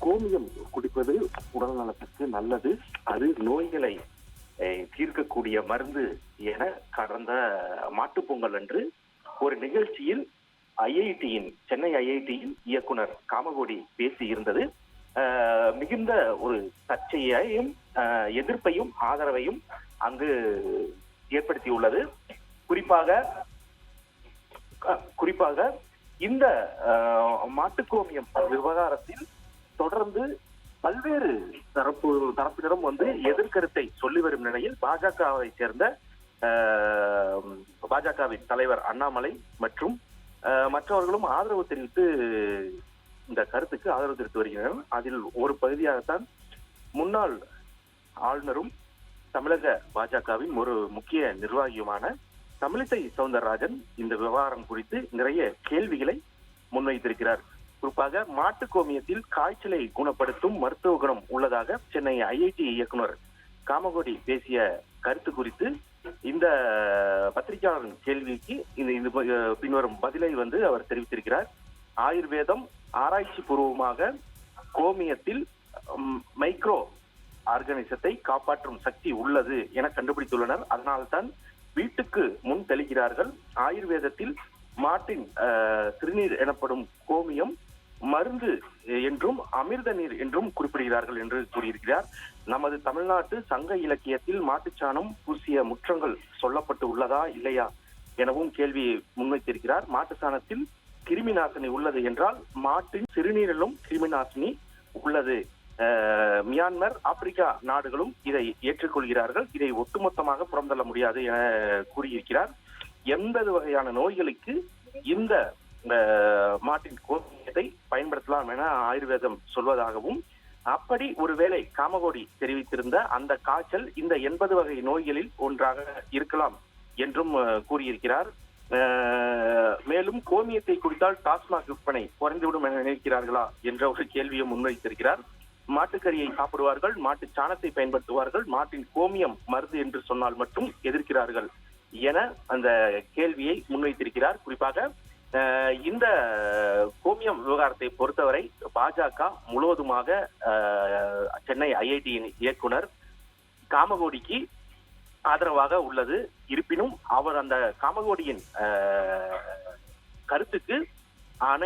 கோமியம் குடிப்பது உடல் நலத்துக்கு நல்லது. அது நோய்களை தீர்க்கக்கூடிய மருந்து என கடந்த மாட்டுப் பொங்கல் அன்று ஒரு நிகழ்ச்சியில் ஐஐடியின் சென்னை ஐஐடியின் இயக்குனர் காமகோடி பேசி இருந்தது மிகுந்த ஒரு சர்ச்சையையும் எதிர்ப்பையும் ஆதரவையும் அங்கு ஏற்படுத்தியுள்ளது. குறிப்பாக குறிப்பாக இந்த மாட்டுக்கோமியம் விவகாரத்தில் தொடர்ந்து பல்வேறு தரப்பு தரப்பினரும் வந்து எதிர்கருத்தை சொல்லி வரும் நிலையில் பாஜகவை சேர்ந்த பாஜகவின் தலைவர் அண்ணாமலை மற்றும் மற்றவர்களும் ஆதரவு தெரிவித்து இந்த கருத்துக்கு ஆதரவு தெரிவித்து வருகின்றனர். அதில் ஒரு பகுதியாகத்தான் முன்னாள் ஆளுநரும் தமிழக பாஜகவின் ஒரு முக்கிய நிர்வாகியுமான தமிழிசை சவுந்தரராஜன் இந்த விவகாரம் குறித்து நிறைய கேள்விகளை முன்வைத்திருக்கிறார். குறிப்பாக மாட்டு கோமியத்தில் காய்ச்சலை குணப்படுத்தும் மருத்துவ குணம் உள்ளதாக சென்னை ஐஐடி இயக்குனர் காமகோடி பேசிய கருத்து குறித்து இந்த பத்திரிகையாளரின் கேள்விக்கு இந்த இந்த பின்வரும் பதிலை வந்து அவர் தெரிவித்திருக்கிறார். ஆயுர்வேதம் ஆராய்ச்சி பூர்வமாக கோமியத்தில் மைக்ரோ ஆர்கானிசத்தை காப்பாற்றும் சக்தி உள்ளது என கண்டுபிடித்துள்ளனர். அதனால்தான் வீட்டுக்கு தெளிக்கிறார்கள். ஆயுர்வேதத்தில் மாட்டின் சிறுநீர் எனப்படும் கோமியம் மருந்து என்றும் அமிர்த நீர் என்றும் குறிப்பிடுகிறார்கள் என்று கூறியிருக்கிறார். நமது தமிழ்நாட்டு சங்க இலக்கியத்தில் மாட்டுச்சாணம் பூசிய முற்றங்கள் சொல்லப்பட்டு உள்ளதா இல்லையா எனவும் கேள்வியை முன்வைத்திருக்கிறார். மாட்டு சாணத்தில் கிருமி நாசினி உள்ளது என்றால் மாட்டின் சிறுநீரிலும் கிருமி நாசினி உள்ளது. மியான்மர் ஆப்பிரிக்கா நாடுகளும் இதை ஏற்றுக்கொள்கிறார்கள். இதை ஒட்டுமொத்தமாக புறந்தள்ள முடியாது என கூறியிருக்கிறார். எண்பது வகையான நோய்களுக்கு இந்த மாட்டின் கோமியத்தை பயன்படுத்தலாம் என ஆயுர்வேதம் சொல்வதாகவும் அப்படி ஒருவேளை காமகோடி தெரிவித்திருந்த அந்த காய்ச்சல் இந்த எண்பது வகை நோய்களில் ஒன்றாக இருக்கலாம் என்றும் கூறியிருக்கிறார். மேலும் கோமியத்தை குடித்தால் டாஸ்மாக் விற்பனை குறைந்துவிடும் என நினைக்கிறார்களா என்ற ஒரு கேள்வியும் முன்வைத்திருக்கிறார். மாட்டுக்கறியை சாப்பிடுவார்கள் மாட்டு சாணத்தை பயன்படுத்துவார்கள் மாட்டின் கோமியம் மருந்து என்று சொன்னால் மட்டும் எதிர்க்கிறார்கள் என அந்த கேள்வியை முன்வைத்திருக்கிறார். குறிப்பாக இந்த கோமியம் விவகாரத்தை பொறுத்தவரை பாஜக முழுவதுமாக சென்னை ஐஐடியின் இயக்குனர் காமகோடிக்கு ஆதரவாக உள்ளது. இருப்பினும் அவர் அந்த காமகோடியின் கருத்துக்கு ஆன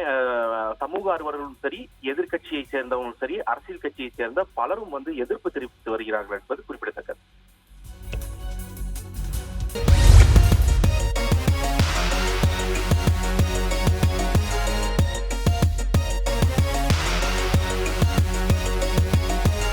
சமூக ஆர்வலர்களும் சரி எதிர்க்கட்சியை சேர்ந்தவங்களும் சரி அரசியல் கட்சியை சேர்ந்த பலரும் வந்து எதிர்ப்பு தெரிவித்து வருகிறார்கள் என்பது குறிப்பிடத்தக்கது.